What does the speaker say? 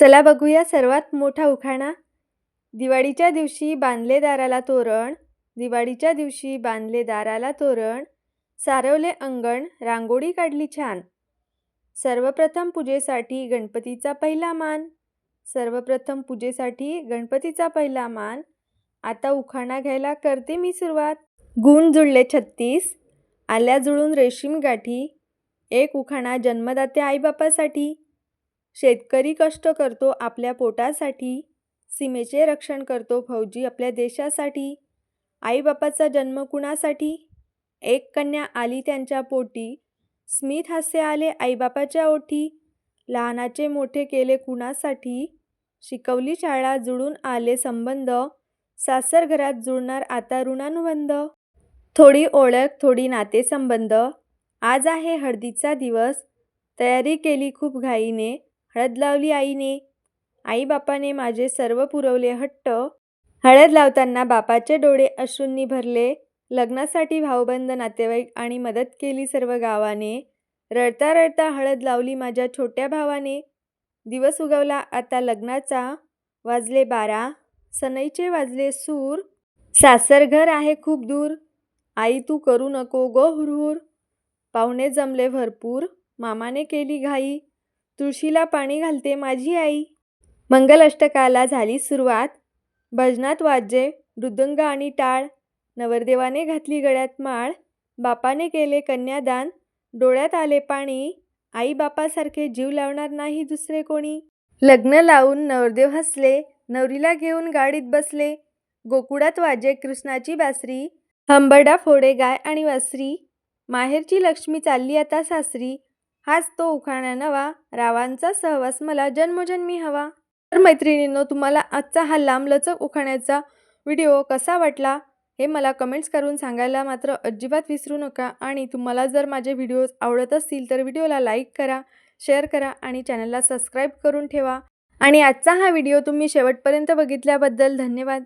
चला बघूया सर्वात मोठा उखाणा. दिवाळीच्या दिवशी बांधले दाराला तोरण दिवाळीच्या दिवशी बांधले दाराला तोरण सारवले अंगण रांगोळी काढली छान. सर्वप्रथम पूजेसाठी गणपतीचा पहिला मान. सर्वप्रथम पूजेसाठी गणपतीचा पहिला मान. आता उखाणा घ्यायला करते मी सुरुवात. गुण जुळले छत्तीस आल्या जुळून रेशीम गाठी. एक उखाणा जन्मदाते आईबापासाठी. शेतकरी कष्ट करतो आपल्या पोटासाठी सीमेचे रक्षण करतो फौजी आपल्या देशासाठी आईबापाचा जन्म कुणासाठी? एक कन्या आली त्यांच्या पोटी स्मित हास्य आले आईबापाच्या ओठी लहानाचे मोठे केले कुणासाठी? शिकवली शाळा जुळून आले संबंध सासर घरात जुळणार आता ऋणानुबंध? थोडी ओळख थोडी नातेसंबंध आज आहे हळदीचा दिवस तयारी केली खूप घाईने हळद लावली आईने. आईबापाने माझे सर्व पुरवले हट्ट. हळद लावताना बापाचे डोळे अश्रूंनी भरले. लग्नासाठी भाऊबंद नातेवाईक आणि मदत केली सर्व गावाने. रडता रडता हळद लावली माझ्या छोट्या भावाने. दिवस उगवला आता लग्नाचा. वाजले बारा. सनईचे वाजले सूर. सासरघर आहे खूप दूर. आई तू करू नको गो हुरहुर. पाहुणे जमले भरपूर. मामाने केली घाई. तुळशीला पाणी घालते माझी आई. मंगलाष्टकाला झाली सुरुवात. भजनात वाजे मृदंग आणि टाळ. नवरदेवाने घातली गळ्यात माळ. बापाने केले कन्यादान. डोळ्यात आले पाणी. आई बापासारखे जीव लावणार नाही दुसरे कोणी. लग्न लावून नवरदेव हसले. नवरीला घेऊन गाडीत बसले. गोकुळात वाजे कृष्णाची बासरी. हंबरडा फोडे गाय आणि वासरी. माहेरची लक्ष्मी चालली आता सासरी. हाच तो उखाणा नवा. रावांचा सहवास मला जन्मजन्मी हवा. तर मैत्रिणींनो तुम्हाला आजचा हा लांबलचक उखाण्याचा व्हिडिओ कसा वाटला? हे मला कमेंट्स करून सांगायला मात्र अजिबात विसरू नका. आणि तुम्हाला जर माझे व्हिडिओज आवडत असतील तर व्हिडिओला लाईक करा शेअर करा आणि चॅनलला सबस्क्राईब करून ठेवा. आणि आजचा हा व्हिडिओ तुम्ही शेवटपर्यंत बघितल्याबद्दल धन्यवाद.